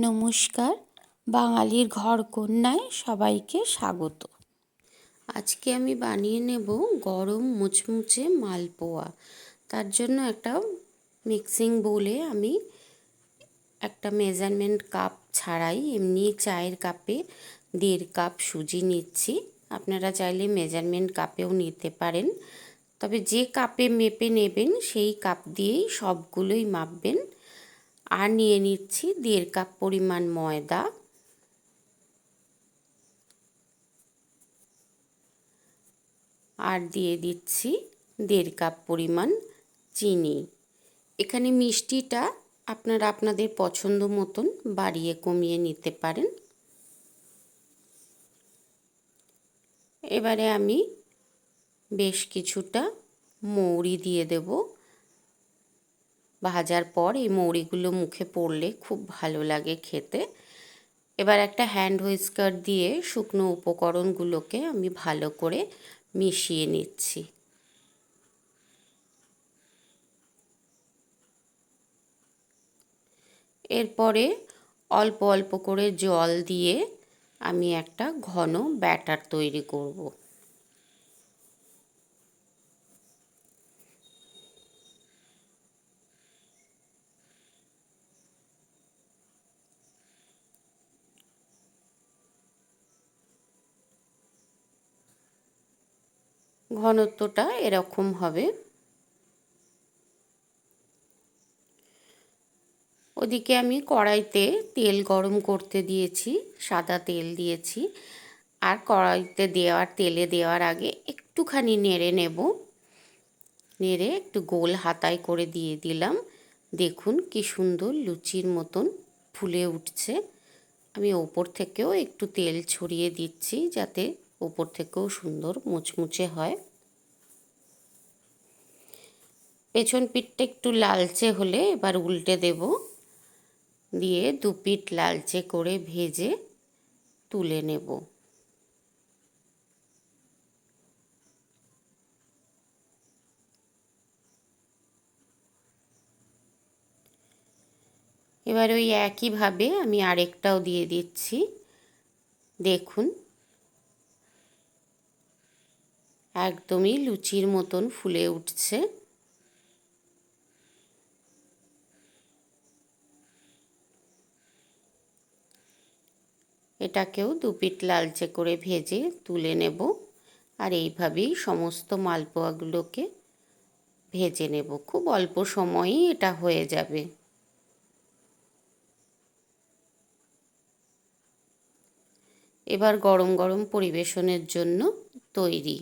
নমস্কার। বাঙালির ঘর কন্যায় সবাইকে স্বাগত। আজকে আমি বানিয়ে নেব গরম মুচমুচে মালপোয়া। তার জন্য একটা মিক্সিং বোলে আমি একটা মেজারমেন্ট কাপ ছাড়াই, এমনি চায়ের কাপে দেড় কাপ সুজি নিচ্ছি। আপনারা চাইলে মেজারমেন্ট কাপেও নিতে পারেন। তবে যে কাপে মেপে নেবেন, সেই কাপ দিয়েই সবগুলোই মাপবেন। আর নিয়ে নিচ্ছি দেড় কাপ পরিমাণ ময়দা। আর দিয়ে দিচ্ছি দেড় কাপ পরিমাণ চিনি। এখানে মিষ্টিটা আপনারা আপনাদের পছন্দ মতন বাড়িয়ে কমিয়ে নিতে পারেন। এবারে আমি বেশ কিছুটা মৌরি দিয়ে দেবো। ভাজার পর এই মৌরিগুলো মুখে পড়লে খুব ভালো লাগে খেতে। এবার একটা হ্যান্ড হুইস্কার দিয়ে শুকনো উপকরণগুলোকে আমি ভালো করে মিশিয়ে নিচ্ছি। এরপরে অল্প অল্প করে জল দিয়ে আমি একটা ঘন ব্যাটার তৈরি করব। ঘনত্বটা এরকম হবে। ওদিকে আমি কড়াইতে তেল গরম করতে দিয়েছি, সাদা তেল দিয়েছি। আর কড়াইতে দেওয়ার, তেলে দেওয়ার আগে একটুখানি নেড়ে নেব। নেড়ে একটু গোল হাতায় করে দিয়ে দিলাম। দেখুন কি সুন্দর লুচির মতন ফুলে উঠছে। আমি ওপর থেকেও একটু তেল ছড়িয়ে দিচ্ছি যাতে ওপর থেকেও সুন্দর মুচমুচে হয়। পেছন পিঠটা একটু লালচে হলে এবার উল্টে দেব। দিয়ে দু পিঠ লালচে করে ভেজে তুলে নেব। এবার ওই একইভাবে আমি আরেকটাও দিয়ে দিচ্ছি। দেখুন একদমই লুচির মতন ফুলে উঠছে। এটাকেও দু পিট লালচে করে ভেজে তুলে নেব আর এইভাবেই সমস্ত মালপোয়াগুলোকে ভেজে নেব। খুব অল্প সময়েই এটা হয়ে যাবে। এবার গরম গরম পরিবেশনের জন্য তৈরি